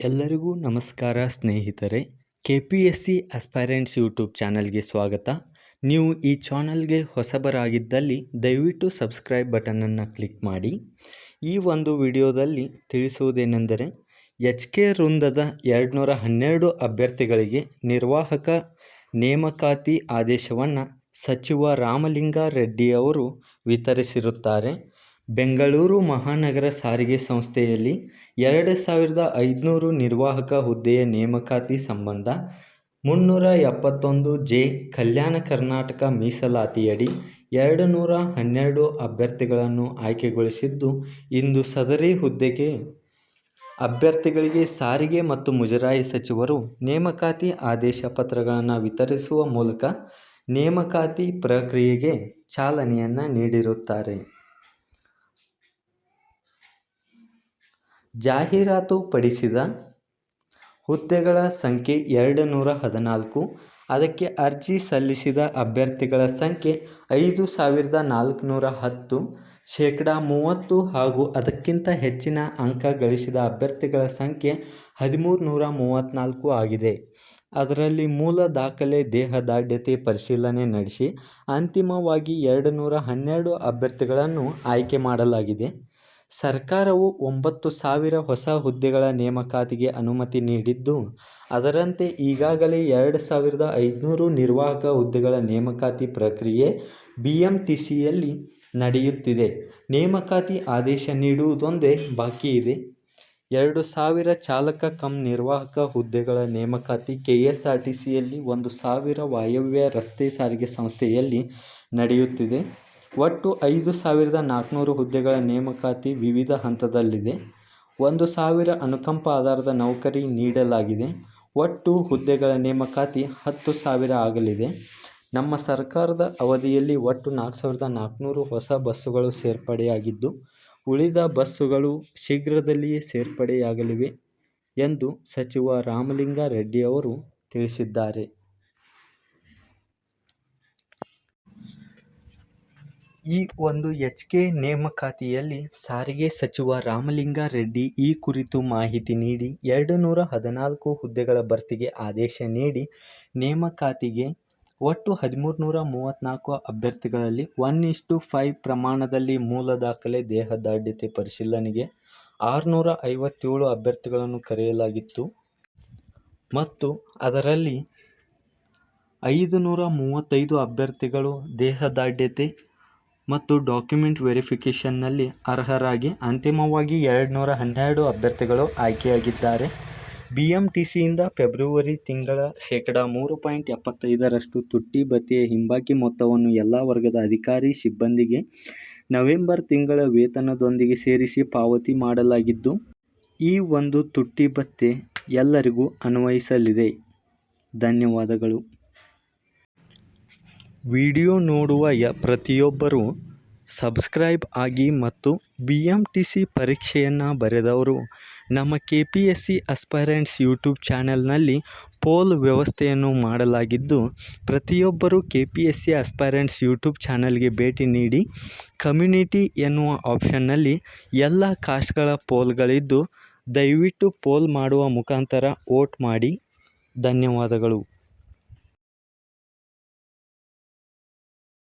ಎಲ್ಲರಿಗೂ ನಮಸ್ಕಾರ ಸ್ನೇಹಿತರೆ. K P S C aspirants YouTube ಚಾನಲ್ಗೆ ಸ್ವಾಗತ. ನೀವು ಈ ಚಾನಲ್ಗೆ ಹೊಸಬರಾಗಿದ್ದಲ್ಲಿ ದಯವಿಟ್ಟು ಸಬ್ಸ್ಕ್ರೈಬ್ ಬಟನನ್ನು ಕ್ಲಿಕ್ ಮಾಡಿ. ಈ ಒಂದು ವಿಡಿಯೋದಲ್ಲಿ ತಿಳಿಸುವುದೇನೆಂದರೆ, ಎಚ್ ಕೆ ವೃಂದದ ಎರಡುನೂರ ಹನ್ನೆರಡು ಅಭ್ಯರ್ಥಿಗಳಿಗೆ ನಿರ್ವಾಹಕ ನೇಮಕಾತಿ ಆದೇಶವನ್ನು ಸಚಿವ ರಾಮಲಿಂಗಾರೆಡ್ಡಿ ಅವರು ವಿತರಿಸಿರುತ್ತಾರೆ. ಬೆಂಗಳೂರು ಮಹಾನಗರ ಸಾರಿಗೆ ಸಂಸ್ಥೆಯಲ್ಲಿ ಎರಡು ಸಾವಿರದ ಐದುನೂರು ನಿರ್ವಾಹಕ ಹುದ್ದೆಯ ನೇಮಕಾತಿ ಸಂಬಂಧ ಮುನ್ನೂರ ಎಪ್ಪತ್ತೊಂದು ಜೆ ಕಲ್ಯಾಣ ಕರ್ನಾಟಕ ಮೀಸಲಾತಿಯಡಿ ಎರಡು ನೂರ ಹನ್ನೆರಡು ಅಭ್ಯರ್ಥಿಗಳನ್ನು ಆಯ್ಕೆಗೊಳಿಸಿದ್ದು, ಇಂದು ಸದರಿ ಹುದ್ದೆಗೆ ಅಭ್ಯರ್ಥಿಗಳಿಗೆ ಸಾರಿಗೆ ಮತ್ತು ಮುಜರಾಯಿ ಸಚಿವರು ನೇಮಕಾತಿ ಆದೇಶ ಪತ್ರಗಳನ್ನು ವಿತರಿಸುವ ಮೂಲಕ ನೇಮಕಾತಿ ಪ್ರಕ್ರಿಯೆಗೆ ಚಾಲನೆಯನ್ನು ನೀಡಿರುತ್ತಾರೆ. ಜಾಹೀರಾತು ಪಡಿಸಿದ ಹುದ್ದೆಗಳ ಸಂಖ್ಯೆ ಎರಡು ನೂರ ಹದಿನಾಲ್ಕು. ಅದಕ್ಕೆ ಅರ್ಜಿ ಸಲ್ಲಿಸಿದ ಅಭ್ಯರ್ಥಿಗಳ ಸಂಖ್ಯೆ ಐದು ಸಾವಿರದ ನಾಲ್ಕುನೂರ ಹತ್ತು. ಶೇಕಡ ಮೂವತ್ತು ಹಾಗೂ ಅದಕ್ಕಿಂತ ಹೆಚ್ಚಿನ ಅಂಕ ಗಳಿಸಿದ ಅಭ್ಯರ್ಥಿಗಳ ಸಂಖ್ಯೆ ಹದಿಮೂರು ನೂರ ಮೂವತ್ತ್ನಾಲ್ಕು ಆಗಿದೆ. ಅದರಲ್ಲಿ ಮೂಲ ದಾಖಲೆ ದೇಹದಾಢ್ಯತೆ ಪರಿಶೀಲನೆ ನಡೆಸಿ ಅಂತಿಮವಾಗಿ ಎರಡು ನೂರ ಹನ್ನೆರಡು ಅಭ್ಯರ್ಥಿಗಳನ್ನು ಆಯ್ಕೆ ಮಾಡಲಾಗಿದೆ. ಸರ್ಕಾರವು ಒಂಬತ್ತು ಸಾವಿರ ಹೊಸ ಹುದ್ದೆಗಳ ನೇಮಕಾತಿಗೆ ಅನುಮತಿ ನೀಡಿದ್ದು, ಅದರಂತೆ ಈಗಾಗಲೇ ಎರಡು ಸಾವಿರದ ಐದುನೂರು ನಿರ್ವಾಹಕ ಹುದ್ದೆಗಳ ನೇಮಕಾತಿ ಪ್ರಕ್ರಿಯೆ ಬಿ ಎಂ ಟಿ ಸಿಯಲ್ಲಿ ನಡೆಯುತ್ತಿದೆ. ನೇಮಕಾತಿ ಆದೇಶ ನೀಡುವುದೊಂದೇ ಬಾಕಿ ಇದೆ. ಎರಡು ಸಾವಿರ ಚಾಲಕ ಕಮ್ ನಿರ್ವಾಹಕ ಹುದ್ದೆಗಳ ನೇಮಕಾತಿ ಕೆ ಎಸ್ ಆರ್ ಟಿ ಸಿಯಲ್ಲಿ ಒಂದು ಸಾವಿರ ವಾಯವ್ಯ ರಸ್ತೆ ಸಾರಿಗೆ ಸಂಸ್ಥೆಯಲ್ಲಿ ನಡೆಯುತ್ತಿದೆ. ಒಟ್ಟು ಐದು ಸಾವಿರದ ನಾಲ್ಕುನೂರು ಹುದ್ದೆಗಳ ನೇಮಕಾತಿ ವಿವಿಧ ಹಂತದಲ್ಲಿದೆ. ಒಂದು ಸಾವಿರ ಅನುಕಂಪ ಆಧಾರದ ನೌಕರಿ ನೀಡಲಾಗಿದೆ. ಒಟ್ಟು ಹುದ್ದೆಗಳ ನೇಮಕಾತಿ ಹತ್ತು ಸಾವಿರ ಆಗಲಿದೆ. ನಮ್ಮ ಸರ್ಕಾರದ ಅವಧಿಯಲ್ಲಿ ಒಟ್ಟು ನಾಲ್ಕು ಸಾವಿರದ ನಾಲ್ಕುನೂರು ಹೊಸ ಬಸ್ಸುಗಳು ಸೇರ್ಪಡೆಯಾಗಿದ್ದು, ಉಳಿದ ಬಸ್ಸುಗಳು ಶೀಘ್ರದಲ್ಲಿಯೇ ಸೇರ್ಪಡೆಯಾಗಲಿವೆ ಎಂದು ಸಚಿವ ರಾಮಲಿಂಗಾರೆಡ್ಡಿ ಅವರು ತಿಳಿಸಿದ್ದಾರೆ. ಈ ಒಂದು ಎಚ್ ಕೆ ನೇಮಕಾತಿಯಲ್ಲಿ ಸಾರಿಗೆ ಸಚಿವ ರಾಮಲಿಂಗಾರೆಡ್ಡಿ ಈ ಕುರಿತು ಮಾಹಿತಿ ನೀಡಿ ಎರಡು ನೂರ ಹದಿನಾಲ್ಕು ಹುದ್ದೆಗಳ ಭರ್ತಿಗೆ ಆದೇಶ ನೀಡಿ ನೇಮಕಾತಿಗೆ ಒಟ್ಟು ಹದಿಮೂರು ನೂರ ಮೂವತ್ತ್ನಾಲ್ಕು ಅಭ್ಯರ್ಥಿಗಳಲ್ಲಿ ಒನ್ ಇಷ್ಟು ಫೈವ್ ಪ್ರಮಾಣದಲ್ಲಿ ಮೂಲ ದಾಖಲೆ ದೇಹದಾಢ್ಯತೆ ಪರಿಶೀಲನೆಗೆ ಆರುನೂರ ಐವತ್ತೇಳು ಅಭ್ಯರ್ಥಿಗಳನ್ನು ಕರೆಯಲಾಗಿತ್ತು. ಮತ್ತು ಅದರಲ್ಲಿ ಐದು ನೂರ ಮೂವತ್ತೈದು ಅಭ್ಯರ್ಥಿಗಳು ದೇಹದಾಢ್ಯತೆ ಮತ್ತು ಡಾಕ್ಯುಮೆಂಟ್ ವೆರಿಫಿಕೇಷನ್ನಲ್ಲಿ ಅರ್ಹರಾಗಿ ಅಂತಿಮವಾಗಿ ಎರಡು ನೂರ ಹನ್ನೆರಡು ಅಭ್ಯರ್ಥಿಗಳು ಆಯ್ಕೆಯಾಗಿದ್ದಾರೆ. ಬಿ ಎಂ ಟಿ ಸಿಯಿಂದ ಫೆಬ್ರವರಿ ತಿಂಗಳ ಶೇಕಡ ಮೂರು ಪಾಯಿಂಟ್ ಎಪ್ಪತ್ತೈದರಷ್ಟು ತುಟ್ಟಿ ಭತ್ಯೆಯ ಹಿಂಬಾಕಿ ಮೊತ್ತವನ್ನು ಎಲ್ಲ ವರ್ಗದ ಅಧಿಕಾರಿ, ಸಿಬ್ಬಂದಿಗೆ ನವೆಂಬರ್ ತಿಂಗಳ ವೇತನದೊಂದಿಗೆ ಸೇರಿಸಿ ಪಾವತಿ ಮಾಡಲಾಗಿದ್ದು, ಈ ಒಂದು ತುಟ್ಟಿ ಭತ್ಯೆ ಎಲ್ಲರಿಗೂ ಅನ್ವಯಿಸಲಿದೆ. ಧನ್ಯವಾದಗಳು. ವಿಡಿಯೋ ನೋಡುವ ಯ ಪ್ರತಿಯೊಬ್ಬರೂ ಸಬ್ಸ್ಕ್ರೈಬ್ ಆಗಿ ಮತ್ತು ಬಿ ಎಂ ಟಿ ಸಿ ಪರೀಕ್ಷೆಯನ್ನು ಬರೆದವರು. ನಮ್ಮ K P S C aspirants YouTube ಚಾನೆಲ್ನಲ್ಲಿ ಪೋಲ್ ವ್ಯವಸ್ಥೆಯನ್ನು ಮಾಡಲಾಗಿದ್ದು, ಪ್ರತಿಯೊಬ್ಬರೂ K P S C aspirants YouTube ಚಾನಲ್ಗೆ ಭೇಟಿ ನೀಡಿ, ಕಮ್ಯುನಿಟಿ ಎನ್ನುವ ಆಪ್ಷನ್ನಲ್ಲಿ ಎಲ್ಲ ಕಾಸ್ಟ್ಗಳ ಪೋಲ್ಗಳಿದ್ದು, ದಯವಿಟ್ಟು ಪೋಲ್ ಮಾಡುವ ಮುಖಾಂತರ ವೋಟ್ ಮಾಡಿ. ಧನ್ಯವಾದಗಳು.